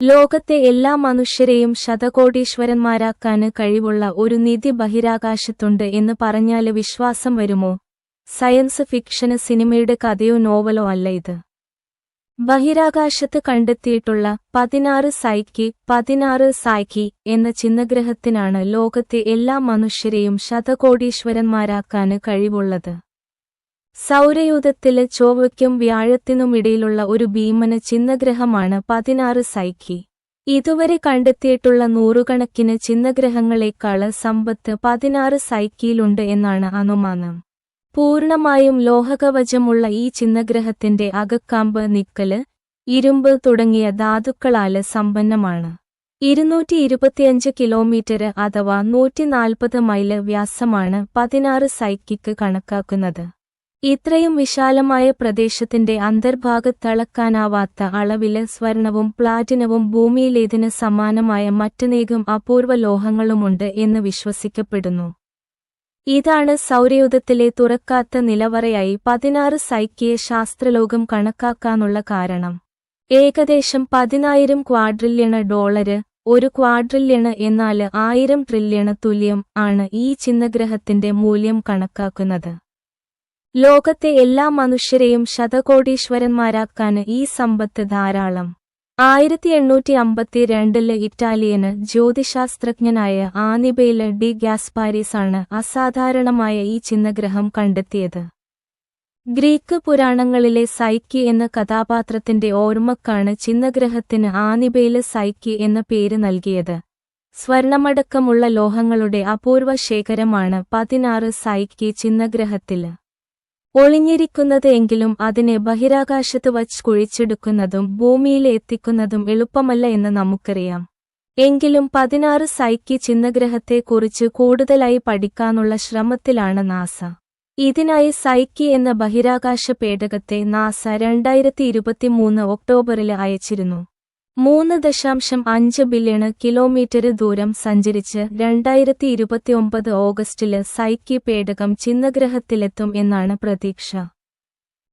ലോകത്തെ എല്ലാ മനുഷ്യരെയും ശതകോടീശ്വരന്മാരാക്കാന് കഴിവുള്ള ഒരു നിധി ബഹിരാകാശത്തുണ്ട് എന്ന് പറഞ്ഞാൽ വിശ്വാസം വരുമോ? സയൻസ് ഫിക്ഷന് സിനിമയുടെ കഥയോ നോവലോ അല്ല ഇത്. ബഹിരാകാശത്ത് കണ്ടെത്തിയിട്ടുള്ള പതിനാറ് സൈക്കി പതിനാറ് സൈക്കി എന്ന ചിഹ്നഗ്രഹത്തിനാണ് ലോകത്തെ എല്ലാ മനുഷ്യരെയും ശതകോടീശ്വരന്മാരാക്കാന് കഴിവുള്ളത്. സൗരയൂഥത്തിൽ ചൊവ്വയ്ക്കും വ്യാഴത്തിനുമിടയിലുള്ള ഒരു ഭീമന ചിഹ്നഗ്രഹമാണ് പതിനാറ് സൈക്കി ഇതുവരെ കണ്ടെത്തിയിട്ടുള്ള നൂറുകണക്കിന് ചിഹ്നഗ്രഹങ്ങളെക്കാൾ സമ്പത്ത് പതിനാറ് സൈക്കിയിലുണ്ട് എന്നാണ് അനുമാനം. പൂർണമായും ലോഹകവചമുള്ള ഈ ചിന്നഗ്രഹത്തിന്റെ അകക്കാമ്പ് നിക്കൽ ഇരുമ്പ് തുടങ്ങിയ ധാതുക്കളാൽ സമ്പന്നമാണ്. ഇരുന്നൂറ്റി ഇരുപത്തിയഞ്ച് കിലോമീറ്റർ അഥവാ നൂറ്റിനാൽപ്പത് മൈൽ വ്യാസമാണ് പതിനാറ് സൈക്കിക്ക് കണക്കാക്കുന്നത്. ഇത്രയും വിശാലമായ പ്രദേശത്തിന്റെ അന്തർഭാഗത്തളക്കാനാവാത്ത അളവിൽ സ്വർണവും പ്ലാറ്റിനവും ഭൂമിയിലേതിന് സമാനമായ മറ്റനേകം അപൂർവ ലോഹങ്ങളുമുണ്ട് എന്ന് വിശ്വസിക്കപ്പെടുന്നു. ഇതാണ് സൗരയൂഥത്തിലെ തുറക്കാത്ത നിലവറയായി പതിനാറ് സൈക്കിയെ ശാസ്ത്രലോകം കണക്കാക്കാനുള്ള കാരണം. ഏകദേശം പതിനായിരം ക്വാഡ്രില്യണ് ഡോളര് ഒരു ക്വാഡ്രില്യണ് എന്നാൽ ആയിരം ട്രില്യണ് തുല്യം ആണ് ഈ ചിഹ്നഗ്രഹത്തിന്റെ മൂല്യം കണക്കാക്കുന്നത്. ലോകത്തെ എല്ലാ മനുഷ്യരെയും ശതകോടീശ്വരന്മാരാക്കാന് ഈ സമ്പത്ത് ധാരാളം. ആയിരത്തി എണ്ണൂറ്റി അമ്പത്തിരണ്ടിൽ ഇറ്റാലിയന് ജ്യോതിശാസ്ത്രജ്ഞനായ ആനിബെയിൽ ഡി ഗ്യാസ്പാരിസ് ആണ് അസാധാരണമായ ഈ ചിഹ്നഗ്രഹം കണ്ടെത്തിയത്. ഗ്രീക്ക് പുരാണങ്ങളിലെ സൈക്കി എന്ന കഥാപാത്രത്തിന്റെ ഓർമ്മക്കാണ് ചിഹ്നഗ്രഹത്തിന് ആനിബെയിൽ സൈക്കി എന്ന പേര് നൽകിയത്. സ്വർണമടക്കമുള്ള ലോഹങ്ങളുടെ അപൂർവ ശേഖരമാണ് പതിനാറ് സൈക്കി ചിഹ്നഗ്രഹത്തിൽ ഒളിഞ്ഞിരിക്കുന്നത് എങ്കിലും അതിനെ ബഹിരാകാശത്ത് വച്ച് കുഴിച്ചെടുക്കുന്നതും ഭൂമിയിൽ എത്തിക്കുന്നതും എളുപ്പമല്ല എന്ന് നമുക്കറിയാം. എങ്കിലും പതിനാറ് സൈക്കി ചിഹ്നഗ്രഹത്തെക്കുറിച്ച് കൂടുതലായി പഠിക്കാനുള്ള ശ്രമത്തിലാണ് നാസ. ഇതിനായി സൈക്കി എന്ന ബഹിരാകാശ പേടകത്തെ നാസ രണ്ടായിരത്തി ഇരുപത്തിമൂന്ന് ഒക്ടോബറിൽ അയച്ചിരുന്നു. മൂന്ന് ദശാംശം അഞ്ച് ബില്യണ് കിലോമീറ്റർ ദൂരം സഞ്ചരിച്ച് രണ്ടായിരത്തി ഇരുപത്തിയൊമ്പത് ഓഗസ്റ്റിൽ സൈക്കി പേടകം ചിന്നഗ്രഹത്തിലെത്തും എന്നാണ് പ്രതീക്ഷ.